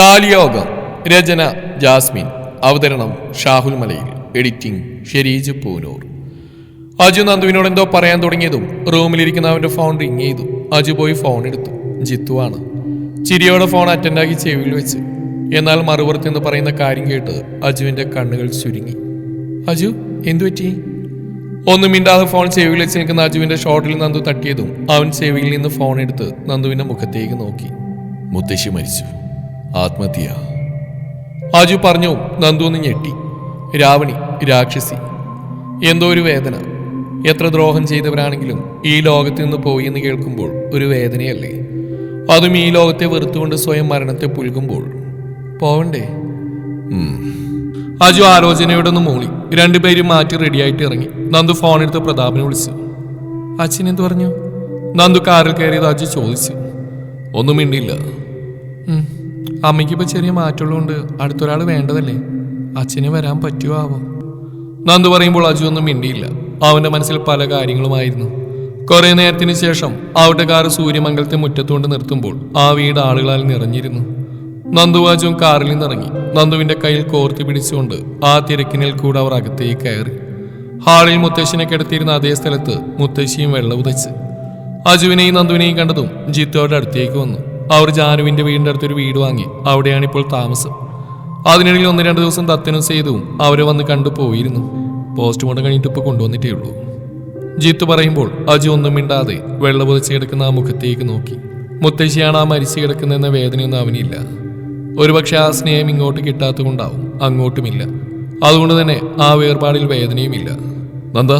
താലിയോഗം രചന Jasmine അവതരണം Shahul Malayil editing Shereej Poonoor. Aju നന്ദുവിനോട് എന്തോ പറയാൻ തുടങ്ങിയതും റൂമിലിരിക്കുന്ന അവന്റെ ഫോൺ റിങ് ചെയ്തു. അജു പോയി ഫോൺ എടുത്തു. ജിത്തുവാണ് ചിരിയോടെ ഫോൺ അറ്റൻഡാക്കി ചെവിയിൽ വെച്ച്. എന്നാൽ മറുപുറത്ത് എന്ന് പറയുന്ന കാര്യം കേട്ട് അജുവിന്റെ കണ്ണുകൾ ചുരുങ്ങി. അജു എന്തു പറ്റി? ഒന്നും മിണ്ടാതെ ഫോൺ ചെവിയിൽ വെച്ച് നിൽക്കുന്ന അജുവിന്റെ ഷോട്ടിൽ നന്ദു തട്ടിയതും അവൻ ചെവിയിൽ നിന്ന് ഫോൺ എടുത്ത് നന്ദുവിന്റെ മുഖത്തേക്ക് നോക്കി. മുത്തശ്ശി മരിച്ചു. ആത്മഹത്യ. അജു പറഞ്ഞു നന്ദു ഒന്ന് ഞെട്ടി. രാവണി രാക്ഷസി. എന്തോ ഒരു വേദന. എത്ര ദ്രോഹം ചെയ്തവരാണെങ്കിലും ഈ ലോകത്ത് നിന്ന് പോയി എന്ന് കേൾക്കുമ്പോൾ ഒരു വേദനയല്ലേ. അതും ഈ ലോകത്തെ വെറുത്തുകൊണ്ട് സ്വയം മരണത്തെ പുൽകുമ്പോൾ. പോവണ്ടേ. അജു ആലോചനയോടെ ഒന്ന് മൂളി. രണ്ടുപേരും മാറ്റി റെഡിയായിട്ട് ഇറങ്ങി. നന്ദു ഫോൺ എടുത്ത് പ്രതാപനെ വിളിച്ചു. അച്ഛൻ എന്ത് പറഞ്ഞു? നന്ദു കാറിൽ കയറിയത് അജു ചോദിച്ചു. ഒന്നും മിണ്ടില്ല. ഉം. അമ്മയ്ക്കിപ്പോ ചെറിയ മാറ്റമുള്ളതുകൊണ്ട് അടുത്തൊരാൾ വേണ്ടതല്ലേ? അച്ഛന് വരാൻ പറ്റുമോ ആവോ? നന്ദു പറയുമ്പോൾ അജു ഒന്നും മിണ്ടിയില്ല. അവന്റെ മനസ്സിൽ പല കാര്യങ്ങളുമായിരുന്നു. കുറെ നേരത്തിന് ശേഷം അവരുടെ സൂര്യമംഗലത്തെ മുറ്റത്തുകൊണ്ട് നിർത്തുമ്പോൾ ആ വീട് ആളുകളാൽ നിറഞ്ഞിരുന്നു. നന്ദു അജുവും കാറിൽ നിന്നിറങ്ങി. നന്ദുവിന്റെ കയ്യിൽ കോർത്തി പിടിച്ചുകൊണ്ട് ആ തിരക്കിനിൽ കൂടെ അവർ അകത്തേക്ക് കയറി. ഹാളിൽ മുത്തശ്ശിനെ കിടത്തിയിരുന്ന അതേ സ്ഥലത്ത് മുത്തശ്ശിയും വെള്ളം ഉതച്ച്. അജുവിനെയും നന്ദുവിനെയും കണ്ടതും ജിത്തു അവരുടെ അടുത്തേക്ക് വന്നു. അവർ ജാനുവിന്റെ വീടിന്റെ അടുത്തൊരു വീട് വാങ്ങി. അവിടെയാണ് ഇപ്പോൾ താമസം. അതിനിടയിൽ ഒന്ന് രണ്ട് ദിവസം തത്തനും സേതുവും അവരെ വന്ന് കണ്ടു പോയിരുന്നു. പോസ്റ്റ്മോർട്ടം കഴിഞ്ഞിട്ട് ഇപ്പോൾ കൊണ്ടുവന്നിട്ടേ ഉള്ളൂ. ജിത്തു പറയുമ്പോൾ അജു ഒന്നും മിണ്ടാതെ വെള്ള പൊതിച്ച് കിടക്കുന്ന ആ മുഖത്തേക്ക് നോക്കി. മുത്തശ്ശിയാണ് ആ മരിച്ചു കിടക്കുന്നതെന്ന വേദനയൊന്നും അവനില്ല. ഒരുപക്ഷെ ആ സ്നേഹം ഇങ്ങോട്ട് കിട്ടാത്തതുകൊണ്ടാവും അങ്ങോട്ടുമില്ല. അതുകൊണ്ട് തന്നെ ആ വേർപാടിൽ വേദനയുമില്ല. നന്ദ.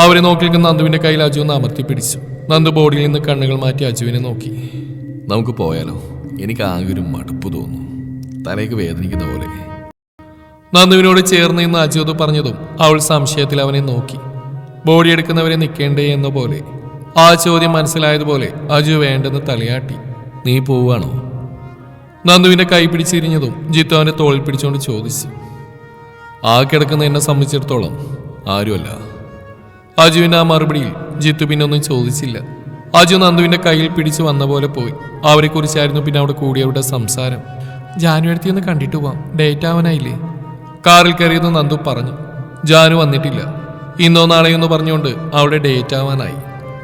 അവരെ നോക്കി നിൽക്കുന്ന നന്ദുവിന്റെ കയ്യിൽ അജു ഒന്ന് അമർത്തി പിടിച്ചു. നന്ദു ബോഡിയിൽ നിന്ന് കണ്ണുകൾ മാറ്റി അജുവിനെ നോക്കി. നമുക്ക് പോയാലോ? എനിക്ക് ആകെ ഒരു മടുപ്പ് തോന്നുന്നു. തലയ്ക്ക് വേദനിക്കുന്ന പോലെ. നന്ദുവിനോട് ചേർന്ന് ഇന്ന് അജിത് പറഞ്ഞതും അവൾ സംശയത്തിൽ അവനെ നോക്കി. ബോഡി എടുക്കുന്നവരെ നിൽക്കേണ്ടേ എന്ന പോലെ. ആ ചോദ്യം മനസ്സിലായതുപോലെ അജു വേണ്ടെന്ന് തലയാട്ടി. നീ പോവാണോ നന്ദുവിന്റെ കൈ പിടിച്ചിരിഞ്ഞതും ജിത്തു അവന്റെ തോളിൽ പിടിച്ചുകൊണ്ട് ചോദിച്ചു. ആ കിടക്കുന്ന എന്നെ സംബന്ധിച്ചിടത്തോളം ആരുമല്ല. അജുവിന്റെ ആ മറുപടിയിൽ ജിത്തു പിന്നെ ഒന്നും ചോദിച്ചില്ല. അജു നന്ദുവിന്റെ കയ്യിൽ പിടിച്ചു വന്ന പോലെ പോയി. അവരെ കുറിച്ചായിരുന്നു പിന്നെ അവിടെ കൂടിയവരുടെ സംസാരം. ജാനു അടുത്തി ഒന്ന് കണ്ടിട്ട് പോവാം. ഡേറ്റ് ആവാനായില്ലേ? കാറിൽ കയറിയെന്ന് നന്ദു പറഞ്ഞു. ജാനു വന്നിട്ടില്ല. ഇന്നോ നാളെയോ എന്ന് പറഞ്ഞുകൊണ്ട് അവിടെ ഡേറ്റ് ആവാനായി.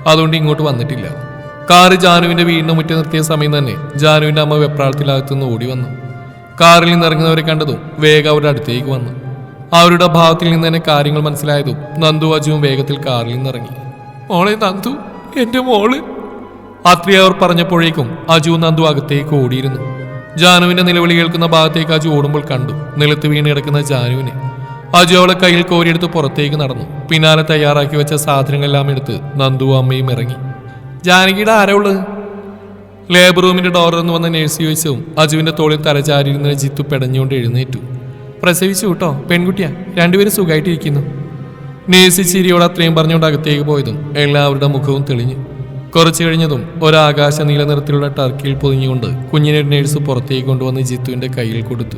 അതുകൊണ്ട് ഇങ്ങോട്ട് വന്നിട്ടില്ല. കാറ് ജാനുവിന്റെ വീടിന് മുറ്റം നിർത്തിയ സമയം തന്നെ ജാനുവിന്റെ അമ്മ വെപ്രാളത്തിനകത്തുനിന്ന് ഓടി വന്നു. കാറിൽ നിന്ന് ഇറങ്ങുന്നവരെ കണ്ടതും വേഗം അവരുടെ അടുത്തേക്ക് വന്നു. അവരുടെ ഭാവത്തിൽ നിന്ന് തന്നെ കാര്യങ്ങൾ മനസ്സിലായതും നന്ദു അജുവും വേഗത്തിൽ കാറിൽ നിന്നിറങ്ങി ഓളെ നന്ദു എന്റെ മോൾ. അത്രേ അവർ പറഞ്ഞപ്പോഴേക്കും അജു നന്ദു അകത്തേക്ക് ഓടിയിരുന്നു. ജാനുവിന്റെ നിലവിളി കേൾക്കുന്ന ഭാഗത്തേക്ക് അജു ഓടുമ്പോൾ കണ്ടു. നിലത്ത് വീണ് കിടക്കുന്ന ജാനുവിനെ. അജു അവളെ കയ്യിൽ കോരിയെടുത്ത് പുറത്തേക്ക് നടന്നു. പിന്നാലെ തയ്യാറാക്കി വെച്ച സാധനങ്ങളെല്ലാം എടുത്ത് നന്ദു അമ്മയും ഇറങ്ങി. ജാനകിയുടെ ആരാ ലേബർ റൂമിന്റെ ഡോറിൽ നിന്ന് വന്ന നേഴ്സ് ചോദിച്ചതും അജുവിന്റെ തോളിൽ തലചാരിയിരുന്ന ജിത്തു പെടഞ്ഞുകൊണ്ട് എഴുന്നേറ്റു. പ്രസവിച്ചു കേട്ടോ പെൺകുട്ടിയാ. രണ്ടുപേരും സുഖമായിട്ടിരിക്കുന്നു. നേഴ്സ് ചിരിയോട് അത്രയും പറഞ്ഞുകൊണ്ട് അകത്തേക്ക് പോയതും എല്ലാവരുടെ മുഖവും തെളിഞ്ഞു. കുറച്ചു കഴിഞ്ഞതും ഒരാകാശ നീല നിറത്തിലുള്ള ടർക്കിയിൽ പൊതിഞ്ഞുകൊണ്ട് കുഞ്ഞിനെ നേഴ്സ് പുറത്തേക്ക് കൊണ്ടുവന്ന് ജിത്തുവിന്റെ കയ്യിൽ കൊടുത്തു.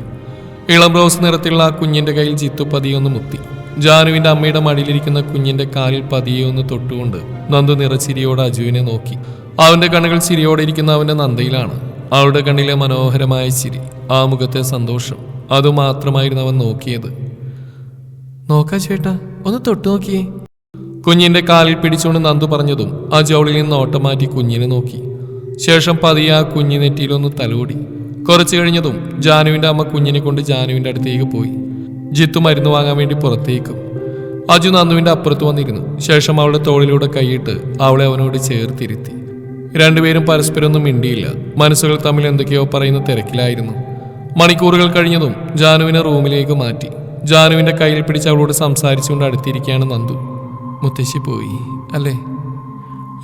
ഇളം റോസ് നിറത്തിലുള്ള ആ കുഞ്ഞിന്റെ കയ്യിൽ ജിത്തു പതിയൊന്ന് മുത്തി. ജാനുവിന്റെ അമ്മയുടെ മടിയിലിരിക്കുന്ന കുഞ്ഞിന്റെ കാലിൽ പതിയെ ഒന്ന് തൊട്ടുകൊണ്ട് നന്ദു നിറച്ചിരിയോടെ അജുവിനെ നോക്കി. അവന്റെ കണ്ണുകൾ ചിരിയോടെ ഇരിക്കുന്ന അവന്റെ നന്ദയിലാണ്. അവളുടെ കണ്ണിലെ മനോഹരമായ ചിരി ആ മുഖത്തെ സന്തോഷം അതുമാത്രമായിരുന്നു അവൻ നോക്കിയത്. നോക്കാ ചേട്ടാ. ഒന്ന് തൊട്ടു നോക്കിയേ. കുഞ്ഞിന്റെ കാലിൽ പിടിച്ചുകൊണ്ട് നന്ദു പറഞ്ഞതും ആ ജോളിൽ നിന്ന് ഓട്ടം മാറ്റി കുഞ്ഞിനെ നോക്കി. ശേഷം പതിയെ ആ കുഞ്ഞി നെറ്റിയിലൊന്ന് തലോടി. കുറച്ചു കഴിഞ്ഞതും ജാനുവിന്റെ അമ്മ കുഞ്ഞിനെ കൊണ്ട് ജാനുവിന്റെ അടുത്തേക്ക് പോയി. ജിത്തു മരുന്ന് വാങ്ങാൻ വേണ്ടി പുറത്തേക്കും. അജു നന്ദുവിന്റെ അപ്പുറത്ത് വന്നിരുന്നു. ശേഷം അവളുടെ തോളിലൂടെ കൈയിട്ട് അവളെ അവനോട് ചേർത്തിരുത്തി. രണ്ടുപേരും പരസ്പരം ഒന്നും മിണ്ടിയില്ല. മനസ്സുകൾ തമ്മിൽ എന്തൊക്കെയോ പറയുന്ന തിരക്കിലായിരുന്നു. മണിക്കൂറുകൾ കഴിഞ്ഞതും ജാനുവിനെ റൂമിലേക്ക് മാറ്റി. ജാനുവിന്റെ കയ്യിൽ പിടിച്ച് അവളോട് സംസാരിച്ചുകൊണ്ട് അടുത്തിരിക്കുകയാണ് നന്ദു. മുത്തശ്ശി പോയി അല്ലേ?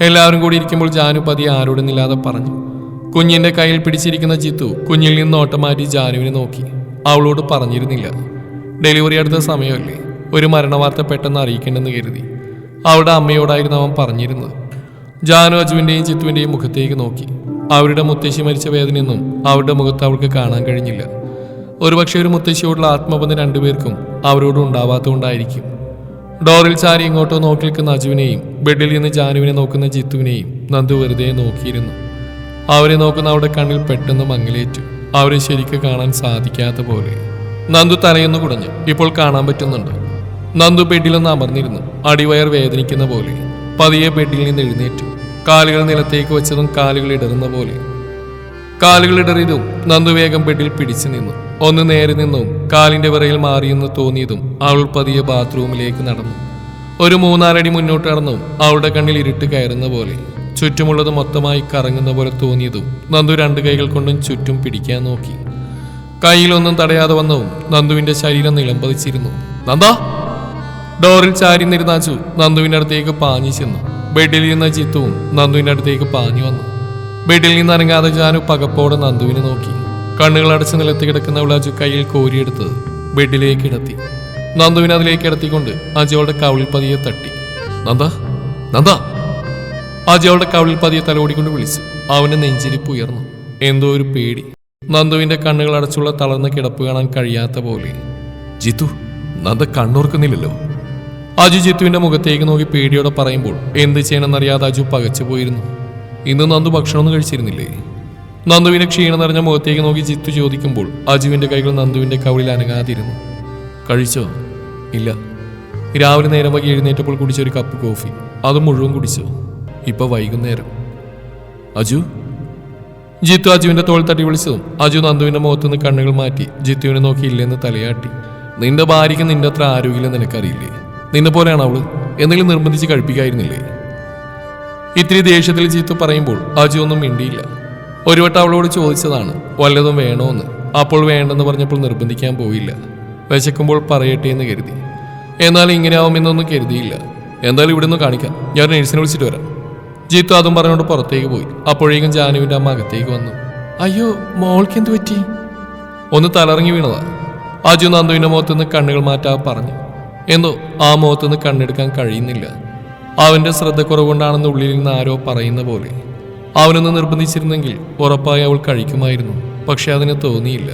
എല്ലാവരും കൂടി ഇരിക്കുമ്പോൾ ജാനു പതിയെ ആരോടുന്നില്ലാതെ പറഞ്ഞു. കുഞ്ഞിന്റെ കയ്യിൽ പിടിച്ചിരിക്കുന്ന ജിത്തു കുഞ്ഞിൽ നിന്ന് ഓട്ടമാറ്റി ജാനുവിനെ നോക്കി. അവളോട് പറഞ്ഞിരുന്നില്ല. ഡെലിവറി അടുത്ത സമയമല്ലേ? ഒരു മരണവാർത്ത പെട്ടെന്ന് അറിയിക്കണമെന്ന് കരുതി. അവളുടെ അമ്മയോടായിരുന്നു അവൻ പറഞ്ഞിരുന്നത്. ജാനു അജുവിന്റെയും ചിത്തുവിന്റെയും മുഖത്തേക്ക് നോക്കി. അവരുടെ മുത്തശ്ശി മരിച്ച വേദനയൊന്നും അവരുടെ മുഖത്ത് അവൾക്ക് കാണാൻ കഴിഞ്ഞില്ല. ഒരുപക്ഷെ ഒരു മുത്തശ്ശിയോടുള്ള ആത്മബന്ധം രണ്ടുപേർക്കും അവരോടും ഉണ്ടാവാത്തതുകൊണ്ടായിരിക്കും. ഡോറിൽ ചാരി ഇങ്ങോട്ടോ നോക്കി നിൽക്കുന്ന അജുവിനെയും ബെഡിൽ നിന്ന് ജാനുവിനെ നോക്കുന്ന ജിത്തുവിനെയും നന്ദു വെറുതെ നോക്കിയിരുന്നു. അവരെ നോക്കുന്ന അവരുടെ കണ്ണിൽ പെട്ടെന്ന് മങ്ങലേറ്റു. അവരെ ശരിക്ക് കാണാൻ സാധിക്കാത്ത പോലെ. നന്ദു തലയൊന്ന് കുടഞ്ഞു ഇപ്പോൾ കാണാൻ പറ്റുന്നുണ്ട്. നന്ദു ബെഡിലൊന്ന് അമർന്നിരുന്നു. അടിവയർ വേദനിക്കുന്ന പോലെ. പതിയെ ബെഡിൽ നിന്ന് എഴുന്നേറ്റു. കാലുകൾ നിലത്തേക്ക് വെച്ചതും കാലുകൾ ഇടറുന്ന പോലെ. കാലുകൾ ഇടറിയതും നന്ദു വേഗം ബെഡിൽ പിടിച്ചു നിന്നു. ഒന്ന് നേരെ നിന്നും കാലിന്റെ വിറയിൽ മാറിയെന്ന് തോന്നിയതും അവൾ പതിയെ ബാത്റൂമിലേക്ക് നടന്നു. ഒരു മൂന്നാലടി മുന്നോട്ട് നടന്നു അവളുടെ കണ്ണിൽ ഇരുട്ട് കയറുന്ന പോലെ. ചുറ്റുമുള്ളത് മൊത്തമായി കറങ്ങുന്ന പോലെ തോന്നിയതും നന്ദു രണ്ട് കൈകൾ കൊണ്ടും ചുറ്റും പിടിക്കാൻ നോക്കി. കയ്യിലൊന്നും തടയാതെ വന്നതും നന്ദുവിന്റെ ശരീരം നിലംപതിച്ചിരുന്നു നന്ദാ! ഡോറിൽ ചാരി നിരുന്നാച്ചു നന്ദുവിന്റെ അടുത്തേക്ക് പാഞ്ഞു ചെന്നു. ബെഡിൽ ഇരുന്ന ചിത്തുവും നന്ദുവിന്റെ അടുത്തേക്ക് പാഞ്ഞു വന്നു. ബെഡിൽ നിന്ന് ഇറങ്ങാതെ ജാനു പകപ്പോടെ നന്ദുവിനെ നോക്കി. കണ്ണുകൾ അടച്ച് നിലത്ത് കിടക്കുന്ന അജു കയ്യിൽ കോരിയെടുത്ത് ബെഡിലേക്ക് ഇടത്തി. നന്ദുവിനെ അതിലേക്ക് ഇടത്തിക്കൊണ്ട് അജയോളുടെ കവിളിൽ പതിയെ തട്ടി. നന്ദാ നന്ദ. അജയോളുടെ കവിളിൽ പതിയെ തലോടിക്കൊണ്ട് വിളിച്ചു. അവന്റെ നെഞ്ചിരിപ്പ് ഉയർന്നു. എന്തോ ഒരു പേടി. നന്ദുവിന്റെ കണ്ണുകൾ അടച്ചുള്ള തളർന്ന കിടപ്പ് കാണാൻ കഴിയാത്ത പോലെ. ജിത്തു നന്ദ കണ്ണോർക്കുന്നില്ലല്ലോ. അജു ജിത്തുവിന്റെ മുഖത്തേക്ക് നോക്കി പേടിയോടെ പറയുമ്പോൾ എന്ത് ചെയ്യണമെന്നറിയാതെ അജു പകച്ചു പോയിരുന്നു ഇന്ന് നന്ദു ഭക്ഷണമൊന്നും കഴിച്ചിരുന്നില്ലേ? നന്ദുവിന്റെ ക്ഷീണം നിറഞ്ഞ മുഖത്തേക്ക് നോക്കി ചിത്തു ചോദിക്കുമ്പോൾ അജുവിന്റെ കൈകൾ നന്ദുവിന്റെ കവിളിൽ അനങ്ങാതിരുന്നു. കഴിച്ചോ? ഇല്ല. രാവിലെ നേരം വൈകി എഴുന്നേറ്റപ്പോൾ കുടിച്ച ഒരു കപ്പ് കോഫി. അത് മുഴുവൻ കുടിച്ചു? ഇപ്പൊ വൈകുന്നേരം. അജു? ജിത്തു അജുവിന്റെ തോൾ തട്ടി വിളിച്ചതും അജു നന്ദുവിന്റെ മുഖത്തുനിന്ന് കണ്ണുകൾ മാറ്റി ജിത്തുവിനെ നോക്കി ഇല്ലെന്ന് തലയാട്ടി. നിന്റെ ഭാര്യയ്ക്ക് നിന്റെ അത്ര ആരോഗ്യം നിനക്കറിയില്ലേ? നിന്നെ പോലെയാണ് അവൾ. എന്തെങ്കിലും നിർബന്ധിച്ച് കഴിപ്പിക്കായിരുന്നില്ലേ? ഇത്തിരി ദേഷ്യത്തിൽ ജീത്തു പറയുമ്പോൾ അജു ഒന്നും മിണ്ടിയില്ല. ഒരു വട്ടം അവളോട് ചോദിച്ചതാണ് വല്ലതും വേണോന്ന്? അപ്പോൾ വേണ്ടെന്ന് പറഞ്ഞപ്പോൾ നിർബന്ധിക്കാൻ പോയില്ല. വിശക്കുമ്പോൾ പറയട്ടെ എന്ന് കരുതി. എന്നാൽ ഇങ്ങനെ ആവുമെന്നൊന്നും കരുതിയില്ല. എന്തായാലും ഇവിടെ നിന്ന് കാണിക്കാം. ഞാൻ നേഴ്സിനെ വിളിച്ചിട്ട് വരാം. ജീത്തു അതും പറഞ്ഞുകൊണ്ട് പുറത്തേക്ക് പോയി. അപ്പോഴേക്കും ജാനുവിന്റെ അമ്മ അകത്തേക്ക് വന്നു. അയ്യോ മോൾക്ക് എന്ത് പറ്റി? ഒന്ന് തലറങ്ങി വീണതാ. അജു നന്ദുവിന്റെ മുഖത്തുനിന്ന് കണ്ണുകൾ മാറ്റാ പറഞ്ഞു. എന്നോ ആ മുഖത്തുനിന്ന് കണ്ണെടുക്കാൻ കഴിയുന്നില്ല. അവന്റെ ശ്രദ്ധക്കുറവുകൊണ്ടാണെന്ന് ഉള്ളിൽ നിന്ന് ആരോ പറയുന്ന പോലെ. അവനൊന്ന് നിർബന്ധിച്ചിരുന്നെങ്കിൽ ഉറപ്പായി അവൾ കഴിക്കുമായിരുന്നു. പക്ഷെ അതിന് തോന്നിയില്ല.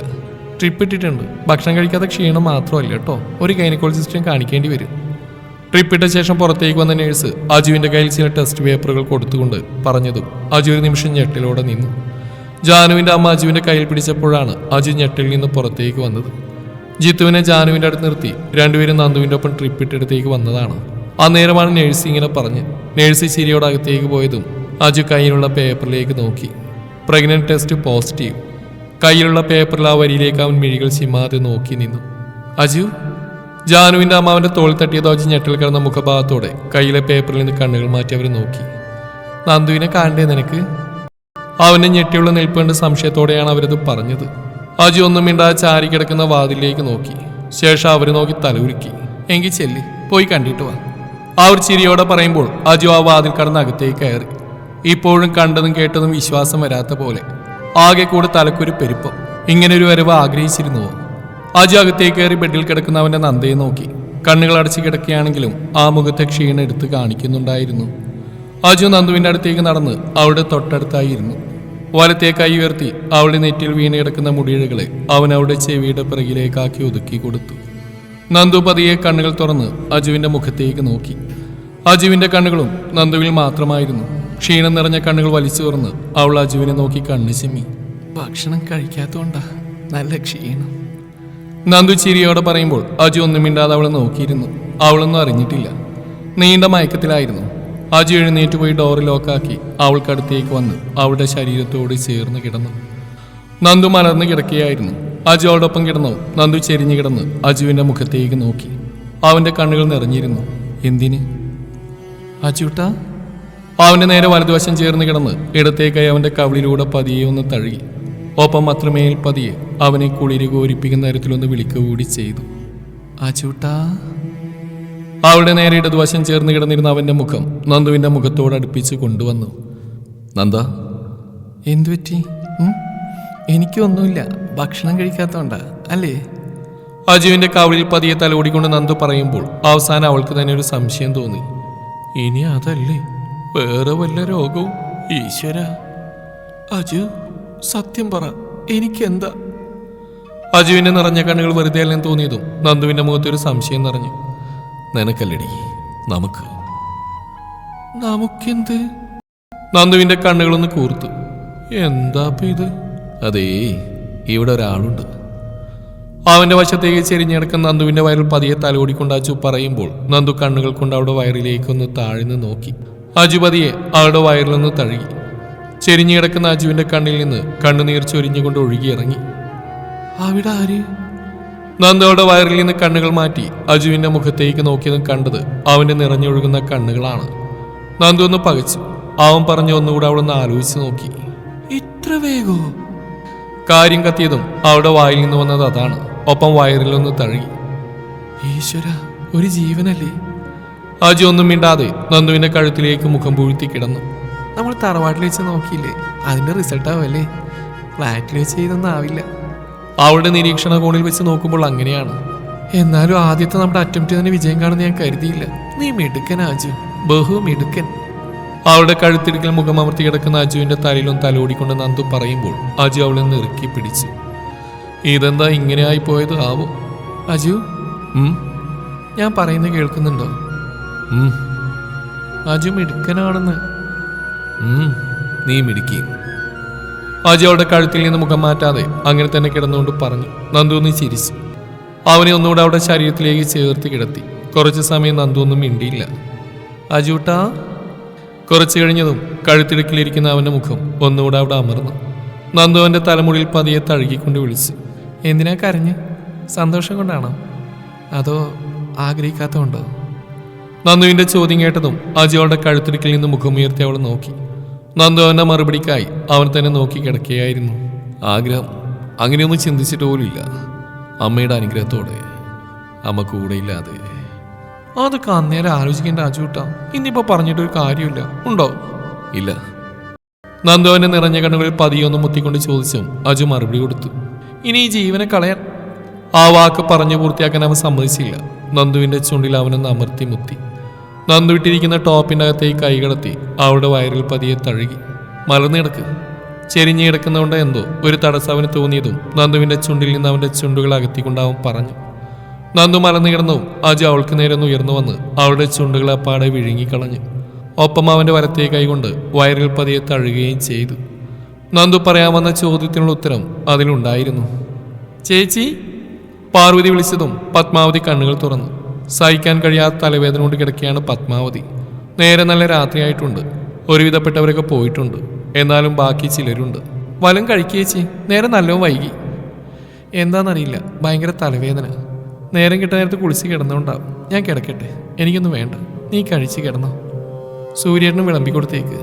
ട്രിപ്പ് ഇട്ടിട്ടുണ്ട് ഭക്ഷണം കഴിക്കാതെ ക്ഷീണം മാത്രമല്ല കേട്ടോ. ഒരു ഗൈനക്കോളജിസ്റ്റിനെ കാണിക്കേണ്ടി വരും. ട്രിപ്പ് ഇട്ട ശേഷം പുറത്തേക്ക് വന്ന നേഴ്സ് അജുവിന്റെ കയ്യിൽ ചില ടെസ്റ്റ് പേപ്പറുകൾ കൊടുത്തുകൊണ്ട് പറഞ്ഞതും അജു ഒരു നിമിഷം ഞെട്ടിലോടെ നിന്നു. ജാനുവിന്റെ അമ്മ അജുവിന്റെ കയ്യിൽ പിടിച്ചപ്പോഴാണ് അജു ഞെട്ടിൽ നിന്ന് പുറത്തേക്ക് വന്നത്. ജിത്തുവിനെ ജാനുവിന്റെ അടുത്ത് നിർത്തി. രണ്ടുപേരും നന്ദുവിന്റെ ഒപ്പം ട്രിപ്പ് ഇട്ടെടുത്തേക്ക് വന്നതാണ്. അന്നേരമാണ് നേഴ്സ് ഇങ്ങനെ പറഞ്ഞ്. നേഴ്സ് ചിരിയോട് അകത്തേക്ക് പോയതും അജു കയ്യിലുള്ള പേപ്പറിലേക്ക് നോക്കി. പ്രഗ്നന്റ് ടെസ്റ്റ് പോസിറ്റീവ് കയ്യിലുള്ള പേപ്പറിൽ ആ വരിയിലേക്ക് അവൻ മിഴികൾ ചിമ്മാതെ നോക്കി നിന്നു. അജു? ജാനുവിന്റെ അമ്മാവന്റെ തോൾ തട്ടിയതോ അജു ഞെട്ടൽ കിടന്ന മുഖഭാഗത്തോടെ കയ്യിലെ പേപ്പറിൽ നിന്ന് കണ്ണുകൾ മാറ്റി അവർ നോക്കി. നന്ദുവിനെ കാണണ്ടേ നിനക്ക്? അവനെ ഞെട്ടിയുള്ള നിൽപ്പേണ്ട സംശയത്തോടെയാണ് അവരത് പറഞ്ഞത്. അജു ഒന്നും മിണ്ടാതെ ചാരി കിടക്കുന്ന വാതിലേക്ക് നോക്കി. ശേഷം അവർ നോക്കി തലകുലുക്കി എങ്കിൽ ചെല്ലി പോയി കണ്ടിട്ട് വാ. ആ ഒരു ചിരിയോടെ പറയുമ്പോൾ അജു ആ വാതിൽ കടന്ന് അകത്തേക്ക് കയറി. ഇപ്പോഴും കണ്ടതും കേട്ടതും വിശ്വാസം വരാത്ത പോലെ. ആകെ കൂടെ തലക്കൊരു പെരുപ്പം. ഇങ്ങനൊരു വരവ് ആഗ്രഹിച്ചിരുന്നുവോ അജു അകത്തേക്ക് കയറി ബെഡിൽ കിടക്കുന്ന അവന്റെ നന്ദയെ നോക്കി. കണ്ണുകൾ അടച്ചു കിടക്കുകയാണെങ്കിലും ആ മുഖത്തെ ക്ഷീണം എടുത്ത് കാണിക്കുന്നുണ്ടായിരുന്നു. അജു നന്ദുവിന്റെ അടുത്തേക്ക് നടന്ന് അവളുടെ തൊട്ടടുത്തായിരുന്നു. വലത്തെ കൈ ഉയർത്തി അവളുടെ നെറ്റിൽ വീണ് കിടക്കുന്ന മുടിയിഴകളെ അവൻ അവളുടെ ചെവിയുടെ പിറകിലേക്കാക്കി ഒതുക്കി കൊടുത്തു. നന്ദു പതിയെ കണ്ണുകൾ തുറന്ന് അജുവിന്റെ മുഖത്തേക്ക് നോക്കി. അജുവിന്റെ കണ്ണുകളും നന്ദുവിൽ മാത്രമായിരുന്നു. ക്ഷീണം നിറഞ്ഞ കണ്ണുകൾ വലിച്ചു തുറന്ന് അവൾ അജുവിനെ നോക്കി കണ്ണു ചെമ്മി. ഭക്ഷണം കഴിക്കാത്തോണ്ടാ. നല്ല ക്ഷീണം. നന്ദു ചിരിയോടെ പറയുമ്പോൾ അജു ഒന്നും മിണ്ടാതെ അവളെ നോക്കിയിരുന്നു. അവളൊന്നും അറിഞ്ഞിട്ടില്ല. നീണ്ട മയക്കത്തിലായിരുന്നു. അജു എഴുന്നേറ്റ് പോയി ഡോറ് ലോക്കാക്കി അവൾക്കടുത്തേക്ക് വന്ന് അവളുടെ ശരീരത്തോട് ചേർന്ന് കിടന്നു. നന്ദു മലർന്ന് കിടക്കുകയായിരുന്നു. അജു അവളോടൊപ്പം കിടന്നു. നന്ദു ചെരിഞ്ഞു കിടന്ന് അജുവിന്റെ മുഖത്തേക്ക് നോക്കി. അവന്റെ കണ്ണുകൾ നിറഞ്ഞിരുന്നു. എന്തിന്? അജുട്ടാ. അവന്റെ നേരെ വലതുവശം ചേർന്ന് കിടന്ന് ഇടത്തേക്കായി അവന്റെ കവിളിലൂടെ പതിയെ ഒന്ന് തഴുകി. ഒപ്പം അത്രമേൽ പതിയെ അവനെ കുളിരി കോരിപ്പിക്കുന്ന തരത്തിലൊന്ന് വിളിക്കുക കൂടി ചെയ്തു. അജുട്ടാ. അവളുടെ നേരെ ഇടതുവശം ചേർന്ന് കിടന്നിരുന്ന അവന്റെ മുഖം നന്ദുവിന്റെ മുഖത്തോട് അടുപ്പിച്ച് കൊണ്ടുവന്നു. നന്ദ. എന്തു പറ്റി? എനിക്കൊന്നുമില്ല. ഭക്ഷണം കഴിക്കാത്തോണ്ടാ. അല്ലേ? അജുവിന്റെ കവിളിൽ പതിയെ തലോടിക്കൊണ്ട് നന്ദു പറയുമ്പോൾ അവസാനം അവൾക്ക് തന്നെ ഒരു സംശയം തോന്നി. ഇനി അതല്ലേ? വേറെ വല്ല രോഗവും? ഈശ്വര. അജു സത്യം പറ എനിക്കെന്താ? അജുവിന്റെ നിറഞ്ഞ കണ്ണുകൾ വെറുതെ അല്ലെന്ന് തോന്നിയതും മുഖത്ത് ഒരു സംശയം നിറഞ്ഞു. നിനക്കല്ലടി നമുക്ക്. നമുക്കെന്ത്? നന്ദുവിന്റെ കണ്ണുകളൊന്ന് കൂർത്തു. എന്താ ഇത്? അതേ ഇവിടെ ഒരാളുണ്ട്. അവന്റെ വശത്തേക്ക് ചെരിഞ്ഞെടുക്കുന്ന നന്ദുവിന്റെ വയറിൽ പതിയെ തലോടിക്കൊണ്ട് അജു പറയുമ്പോൾ നന്ദു കണ്ണുകൾ കൊണ്ട് അവളുടെ വയറിലേക്കൊന്ന് താഴ്ന്ന് നോക്കി. അജു പതിയെ അവളുടെ വയറിൽ നിന്ന് തഴുകി. ചെരിഞ്ഞുകിടക്കുന്ന അജുവിന്റെ കണ്ണിൽ നിന്ന് കണ്ണുനീർ ചൊരിഞ്ഞുകൊണ്ട് ഒഴുകിയിറങ്ങി. അവിടെ ആര്? നന്ദു അവളുടെ വയറിൽ നിന്ന് കണ്ണുകൾ മാറ്റി അജുവിന്റെ മുഖത്തേക്ക് നോക്കിയതും കണ്ടത് അവന്റെ നിറഞ്ഞൊഴുകുന്ന കണ്ണുകളാണ്. നന്ദു ഒന്ന് പകച്ചു. അവൻ പറഞ്ഞ ഒന്നുകൂടെ അവളൊന്ന് ആലോചിച്ച് നോക്കി. ഇത്ര വേഗോ? കാര്യം കത്തിയതും അവളുടെ വായിൽ നിന്ന് വന്നത് അതാണ്. ഒപ്പം വയറിലൊന്ന് തഴുകി. ഈശ്വര ഒരു ജീവനല്ലേ? അജു ഒന്നും മിണ്ടാതെ നന്ദുവിന്റെ കഴുത്തിലേക്ക് മുഖം പൂഴ്ത്തി കിടന്നു. നമ്മൾ തറവാട്ടിൽ വെച്ച് നോക്കിയില്ലേ? അതിന്റെ റിസൾട്ട് ആവല്ലേ ഫ്ലാറ്റിൽ വെച്ച് ചെയ്തൊന്നും ആവില്ല. അവളുടെ നിരീക്ഷണ കോണിൽ വെച്ച് നോക്കുമ്പോൾ അങ്ങനെയാണ്. എന്നാലും ആദ്യത്തെ നമ്മുടെ അറ്റംപ്റ്റ് തന്നെ വിജയം കാണുന്ന ഞാൻ കരുതിയില്ല. നീ മിടുക്കൻ ആജു ബഹു മിടുക്കൻ. അവളുടെ കഴുത്തിടുക്കൽ മുഖമമർത്തി കിടക്കുന്ന അജുവിന്റെ തലയിലും തലോടിക്കൊണ്ട് നന്ദു പറയുമ്പോൾ അജു അവളെ നിറുക്കി പിടിച്ചു. ഇതെന്താ ഇങ്ങനെ ആയി പോയത് ആവോ? അജു? ഞാൻ പറയുന്നത് കേൾക്കുന്നുണ്ടോ? അജു മിടുക്കനാണെന്ന്. നീ മിടുക്കി. അജു അവളുടെ കഴുത്തിൽ നിന്ന് മുഖം മാറ്റാതെ അങ്ങനെ തന്നെ കിടന്നുകൊണ്ട് പറഞ്ഞു. നന്ദു ഒന്ന് ചിരിച്ചു. അവനെ ഒന്നുകൂടെ അവളുടെ ശരീരത്തിലേക്ക് ചേർത്ത് കിടത്തി. കുറച്ച് സമയം നന്ദു ഒന്നും മിണ്ടിയില്ല. അജൂട്ടാ കുറച്ചു കഴിഞ്ഞതും കഴുത്തിടുക്കിലിരിക്കുന്ന അവന്റെ മുഖം ഒന്നുകൂടെ അവിടെ അമർന്നു. നന്ദു അവന്റെ തലമുടിയിൽ പതിയെ തഴുകിക്കൊണ്ട് വിളിച്ചു എന്തിനാ കരഞ്ഞ്? സന്തോഷം കൊണ്ടാണോ? അതോ ആഗ്രഹിക്കാത്തതുണ്ടോ നന്ദുവിന്റെ ചോദ്യം കേട്ടതും അജുവളുടെ കഴുത്തിടുക്കിൽ നിന്ന് മുഖമുയർത്തി അവൾ നോക്കി. നന്ദു അവന്റെ മറുപടിക്കായി അവൻ തന്നെ നോക്കി കിടക്കുകയായിരുന്നു. ആഗ്രഹം? അങ്ങനെയൊന്നും ചിന്തിച്ചിട്ട് പോലുമില്ല അമ്മയുടെ അനുഗ്രഹത്തോടെ. അമ്മ കൂടെയില്ലാതെ അതൊക്കെ അന്നേരം ആലോചിക്കേണ്ട അജൂട്ടാ ഇന്നിപ്പോ പറഞ്ഞിട്ടൊരു കാര്യമില്ല. ഉണ്ടോ? ഇല്ല. നന്ദുവിന്റെ നിറഞ്ഞ കണ്ണുകളിൽ പതിയൊന്ന് മുത്തിക്കൊണ്ട് ചോദിച്ചു അജു മറുപടി കൊടുത്തു. ഇനി ഈ ജീവനെ കളയാൻ. ആ വാക്ക് പറഞ്ഞു പൂർത്തിയാക്കാൻ അവൻ സമ്മതിച്ചില്ല. നന്ദുവിന്റെ ചുണ്ടിൽ അവനൊന്ന് അമർത്തി മുത്തി. നന്ദു ഇട്ടിരിക്കുന്ന ടോപ്പിന്റെ അകത്തേക്ക് കൈ കടത്തി അവളുടെ വയറിൽ പതിയെ തഴുകി. മലർന്നു കിടക്ക്. ചെരിഞ്ഞു കിടക്കുന്നതുകൊണ്ട് എന്തോ ഒരു തടസ്സം അവന് തോന്നിയതും നന്ദുവിന്റെ ചുണ്ടിൽ നിന്ന് അവന്റെ ചുണ്ടുകൾ അകത്തിക്കൊണ്ട് അവൻ പറഞ്ഞു. നന്ദു മലർന്നു കിടന്നു. അജു അവൾക്ക് നേരെ ഉയർന്നു വന്ന് അവളുടെ ചുണ്ടുകളെ അപ്പാടെ വിഴുങ്ങിക്കളഞ്ഞു. ഒപ്പം അവന്റെ വലത്തേ കൈകൊണ്ട് വയറിൽ പതിയെ തഴുകുകയും ചെയ്തു. നന്ദു പറയാൻ വന്ന ചോദ്യത്തിനുള്ള ഉത്തരം അതിലുണ്ടായിരുന്നു. ചേച്ചി പാർവതി വിളിച്ചതും പത്മാവതി കണ്ണുകൾ തുറന്നു. സഹിക്കാൻ കഴിയാത്ത തലവേദന കൊണ്ട് കിടക്കുകയാണ് പത്മാവതി. നേരെ നല്ല രാത്രിയായിട്ടുണ്ട്. ഒരുവിധപ്പെട്ടവരൊക്കെ പോയിട്ടുണ്ട്. എന്നാലും ബാക്കി ചിലരുണ്ട്. വലം കഴിക്കേച്ചി നേരെ നല്ലോ വൈകി. എന്താണെന്നറിയില്ല ഭയങ്കര തലവേദന. നേരം കിട്ട നേരത്ത് കുളിച്ച് കിടന്നുകൊണ്ടാവും ഞാൻ കിടക്കട്ടെ. എനിക്കൊന്നും വേണ്ട. നീ കഴിച്ച് കിടന്നോ. സൂര്യനും വിളമ്പി കൊടുത്തേക്ക്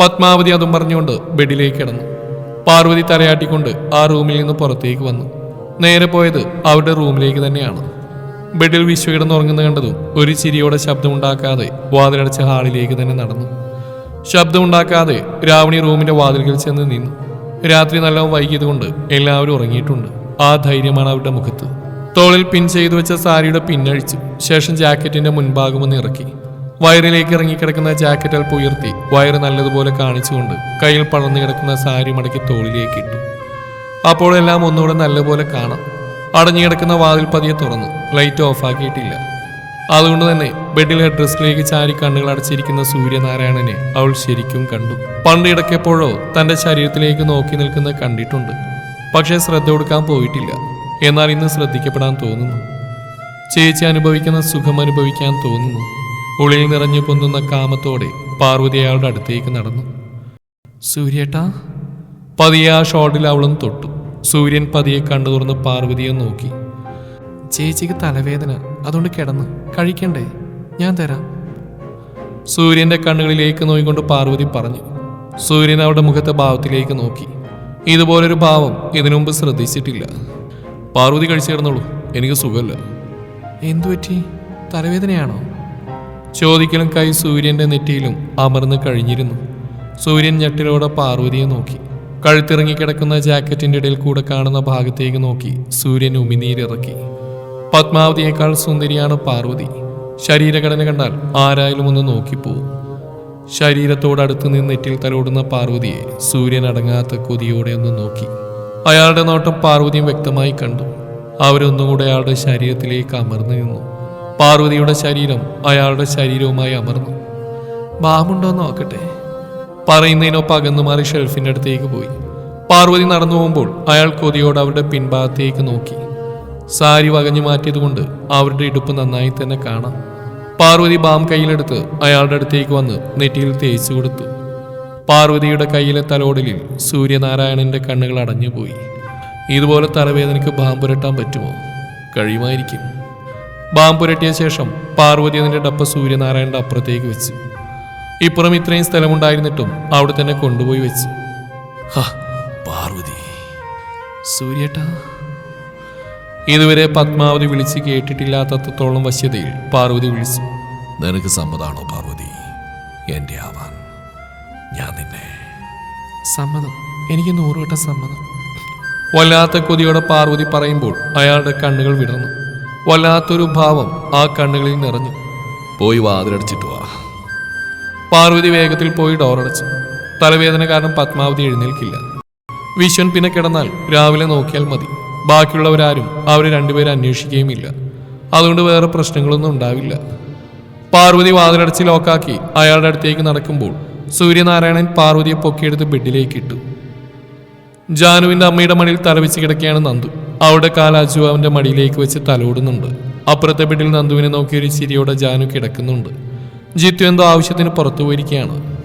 പത്മാവതി അതും പറഞ്ഞുകൊണ്ട് ബെഡിലേക്ക് കിടന്നു. പാർവതി തലയാട്ടിക്കൊണ്ട് ആ റൂമിൽ നിന്ന് പുറത്തേക്ക് വന്നു. നേരെ പോയത് അവരുടെ റൂമിലേക്ക് തന്നെയാണ്. ബെഡിൽ വിശ്വ കിടന്നുറങ്ങുന്ന കണ്ടതും ഒരു ചിരിയോടെ ശബ്ദമുണ്ടാക്കാതെ വാതിലടച്ച ഹാളിലേക്ക് തന്നെ നടന്നു. ശബ്ദമുണ്ടാക്കാതെ രാവണി റൂമിന്റെ വാതിൽക്കൽ ചെന്ന് നിന്നു. രാത്രി നല്ല വൈകിയതുകൊണ്ട് എല്ലാവരും ഉറങ്ങിയിട്ടുണ്ട്. ആ ധൈര്യമാണ് അവരുടെ മുഖത്ത്. തോളിൽ പിൻ ചെയ്തു വെച്ച സാരിയുടെ പിന്നഴിച്ചു ശേഷം ജാക്കറ്റിന്റെ മുൻഭാഗം ഒന്ന് ഇറക്കി. വയറിലേക്ക് ഇറങ്ങിക്കിടക്കുന്ന ജാക്കറ്റ് അല്പം ഉയർത്തി വയറ് നല്ലതുപോലെ കാണിച്ചുകൊണ്ട് കയ്യിൽ പടർന്നു കിടക്കുന്ന സാരി മടക്കി തോളിലേക്ക് ഇട്ടു. അപ്പോൾ എല്ലാം ഒന്നുകൂടെ നല്ലപോലെ കാണാം. അടഞ്ഞു കിടക്കുന്ന വാതിൽ പതിയെ തുറന്നു. ലൈറ്റ് ഓഫാക്കിയിട്ടില്ല അതുകൊണ്ട് തന്നെ ബെഡിലെ ഡ്രസ്സിലേക്ക് ചാരി കണ്ണുകൾ അടച്ചിരിക്കുന്ന സൂര്യനാരായണനെ അവൾ ശരിക്കും കണ്ടു. പണ്ട് ഇടയ്ക്കെപ്പോഴോ തന്റെ ശരീരത്തിലേക്ക് നോക്കി നിൽക്കുന്നത് കണ്ടിട്ടുണ്ട്. പക്ഷേ ശ്രദ്ധ കൊടുക്കാൻ പോയിട്ടില്ല. എന്നാൽ ഇന്ന് ശ്രദ്ധിക്കപ്പെടാൻ തോന്നുന്നു. ചേച്ചി അനുഭവിക്കുന്ന സുഖം അനുഭവിക്കാൻ തോന്നുന്നു. ഉള്ളിൽ നിറഞ്ഞു പൊന്തുന്ന കാമത്തോടെ പാർവതി അയാളുടെ അടുത്തേക്ക് നടന്നു. സൂര്യേട്ടാ. പതിയെ ആ ഷോട്ടിൽ അവളും തൊട്ടു. സൂര്യൻ പതിയെ കണ്ടു തുറന്ന് പാർവതിയെ നോക്കി. ചേച്ചിക്ക് തലവേദന. അതുകൊണ്ട് കിടന്ന്. കഴിക്കണ്ടേ? ഞാൻ തരാം. സൂര്യന്റെ കണ്ണുകളിലേക്ക് നോയിക്കൊണ്ട് പാർവതി പറഞ്ഞു. സൂര്യൻ അവളുടെ മുഖത്തെ ഭാവത്തിലേക്ക് നോക്കി. ഇതുപോലൊരു ഭാവം ഇതിനു മുമ്പ് ശ്രദ്ധിച്ചിട്ടില്ല. പാർവതി കഴിച്ചു എനിക്ക് സുഖമില്ല. എന്തു പറ്റി? തലവേദനയാണോ? ചോദിക്കലും കൈ സൂര്യന്റെ നെറ്റിയിലും അമർന്ന് കഴിഞ്ഞിരുന്നു. സൂര്യൻ ഞെട്ടിലോടെ പാർവതിയെ നോക്കി. കഴുത്തിറങ്ങി കിടക്കുന്ന ജാക്കറ്റിന്റെ ഇടയിൽ കൂടെ കാണുന്ന ഭാഗത്തേക്ക് നോക്കി സൂര്യൻ ഉമിനീരിറക്കി. പത്മാവതിയേക്കാൾ സുന്ദരിയാണ് പാർവതി. ശരീരഘടന കണ്ടാൽ ആരായാലും ഒന്ന് നോക്കിപ്പോവും. ശരീരത്തോടടുത്ത് നിന്ന് നെറ്റിൽ തലോടുന്ന പാർവതിയെ സൂര്യൻ അടങ്ങാത്ത കൊതിയോടെ ഒന്ന് നോക്കി. അയാളുടെ നോട്ടം പാർവതിയും വ്യക്തമായി കണ്ടു. അവരൊന്നുകൂടെ അയാളുടെ ശരീരത്തിലേക്ക് അമർന്നു നിന്നു. പാർവതിയുടെ ശരീരം അയാളുടെ ശരീരവുമായി അമർന്നു. ബാമുണ്ടോ നോക്കട്ടെ. പറയുന്നതിനൊപ്പം അകന്നു മാറി ഷെൽഫിന്റെ അടുത്തേക്ക് പോയി. പാർവതി നടന്നു പോകുമ്പോൾ അയാൾ കൊതിയോട് അവരുടെ പിൻഭാഗത്തേക്ക് നോക്കി. സാരി വകഞ്ഞു മാറ്റിയതുകൊണ്ട് അവരുടെ ഇടുപ്പ് നന്നായി തന്നെ കാണാം. പാർവതി ബാം കയ്യിലെടുത്ത് അയാളുടെ അടുത്തേക്ക് വന്ന് നെറ്റിയിൽ തേച്ചു കൊടുത്തു പാർവതിയുടെ കയ്യിലെ തലോടലിൽ സൂര്യനാരായണന്റെ കണ്ണുകൾ അടഞ്ഞുപോയി. ഇതുപോലെ തലവേദനയ്ക്ക് ബാമ്പുരട്ടാൻ പറ്റുമോ? കഴിയുമായിരിക്കും. ബാമ്പുരട്ടിയ ശേഷം പാർവതി അതിന്റെ ഡപ്പ സൂര്യനാരായണന്റെ അപ്പുറത്തേക്ക് വെച്ചു. ഇപ്പുറം ഇത്രയും സ്ഥലമുണ്ടായിരുന്നിട്ടും അവിടെ തന്നെ കൊണ്ടുപോയി വെച്ചു. ഹാ പാർവതി. സൂര്യേട്ടാ. ഇതുവരെ പത്മാവതി വിളിച്ച് കേട്ടിട്ടില്ലാത്തത്തോളം വശ്യതയിൽ പാർവതി വിളിച്ചു. നിനക്ക് സമ്മതാണോ പാർവതി? എന്റെ ആവാൻ ഞാൻ നിന്നെ. സമ്മതം. എനിക്ക് നൂറുവട്ടം സമ്മതം. വല്ലാത്ത കൊതിയോടെ പാർവതി പറയുമ്പോൾ അയാളുടെ കണ്ണുകൾ വിടർന്നു. വല്ലാത്തൊരു ഭാവം ആ കണ്ണുകളിൽ നിറഞ്ഞു. പോയി വാതിലടച്ചിട്ട് വാ. പാർവതി വേഗത്തിൽ പോയി ഡോറടച്ചു തലവേദന കാരണം പത്മാവതി എഴുന്നേൽക്കില്ല. വിശ്വൻ പിന്നെ കിടന്നാൽ രാവിലെ നോക്കിയാൽ മതി. ബാക്കിയുള്ളവരാരും അവരെ രണ്ടുപേരെ അന്വേഷിക്കുകയുമില്ല. അതുകൊണ്ട് വേറെ പ്രശ്നങ്ങളൊന്നും ഉണ്ടാവില്ല. പാർവതി വാതിലടച്ച് ലോക്കാക്കി അയാളുടെ അടുത്തേക്ക് നടക്കുമ്പോൾ സൂര്യനാരായണൻ പാർവതിയെ പൊക്കിയെടുത്ത് ബെഡിലേക്ക് ഇട്ടു. ജാനുവിന്റെ അമ്മയുടെ മടിയിൽ തലവെച്ച് കിടക്കുകയാണ് നന്ദു. അവിടെ കാലാജു അവന്റെ മടിയിലേക്ക് വെച്ച് തലോടുന്നുണ്ട് അപ്പുറത്തെ ബെഡിൽ നന്ദുവിനെ നോക്കി ഒരു ചിരിയോടെ ജാനു കിടക്കുന്നുണ്ട്. ജിത്തു എന്തോ ആവശ്യത്തിന് പുറത്തു പോയിരിക്കുകയാണ്.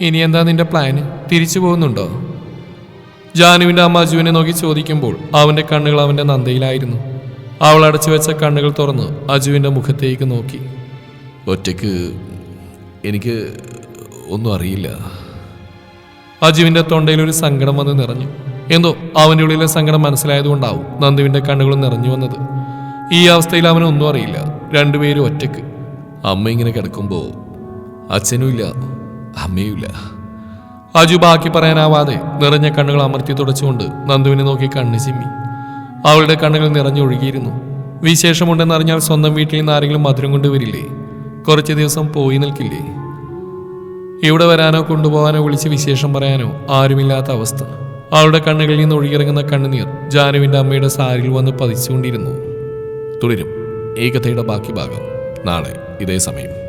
ഇനി എന്താ നിന്റെ പ്ലാന്? തിരിച്ചു പോകുന്നുണ്ടോ? ജാനുവിന്റെ അമ്മ അജുവിനെ നോക്കി ചോദിക്കുമ്പോൾ അവന്റെ കണ്ണുകൾ അവന്റെ നന്ദയിലായിരുന്നു. അവൾ അടച്ചു വെച്ച കണ്ണുകൾ തുറന്ന് അജുവിന്റെ മുഖത്തേക്ക് നോക്കി. ഒറ്റയ്ക്ക് എനിക്ക് ഒന്നും അറിയില്ല. അജുവിന്റെ തൊണ്ടയിൽ ഒരു സങ്കടം വന്ന് നിറഞ്ഞു. എന്തോ അവന്റെ ഉള്ളിലെ സങ്കടം മനസ്സിലായതുകൊണ്ടാവും നന്ദുവിന്റെ കണ്ണുകളും നിറഞ്ഞു വന്നത്. ഈ അവസ്ഥയിൽ അവനൊന്നും അറിയില്ല. രണ്ടുപേരും ഒറ്റയ്ക്ക് അമ്മ ഇങ്ങനെ കിടക്കുമ്പോൾ അച്ഛനും ഇല്ല അമ്മയും ഇല്ല. അജു ബാക്കി പറയാനാവാതെ നിറഞ്ഞ കണ്ണുകൾ അമർത്തി തുടച്ചുകൊണ്ട് നന്ദുവിനെ നോക്കി കണ്ണു ചിമ്മി. അവളുടെ കണ്ണുകൾ നിറഞ്ഞൊഴുകിയിരുന്നു. വിശേഷമുണ്ടെന്നറിഞ്ഞാൽ സ്വന്തം വീട്ടിൽ നിന്ന് ആരെങ്കിലും മധുരം കൊണ്ടുവരില്ലേ? കുറച്ച് ദിവസം പോയി നിൽക്കില്ലേ? ഇവിടെ വരാനോ കൊണ്ടുപോകാനോ വിളിച്ച് വിശേഷം പറയാനോ ആരുമില്ലാത്ത അവസ്ഥ. അവളുടെ കണ്ണുകളിൽ നിന്ന് ഒഴുകിയിറങ്ങുന്ന കണ്ണുനീർ ജാനുവിന്റെ അമ്മയുടെ സാരിയിൽ വന്ന് പതിച്ചുകൊണ്ടിരുന്നു. തുടരും. ഈ കഥയുടെ ബാക്കി ഭാഗം. നാളെ ഇതേ സമയം.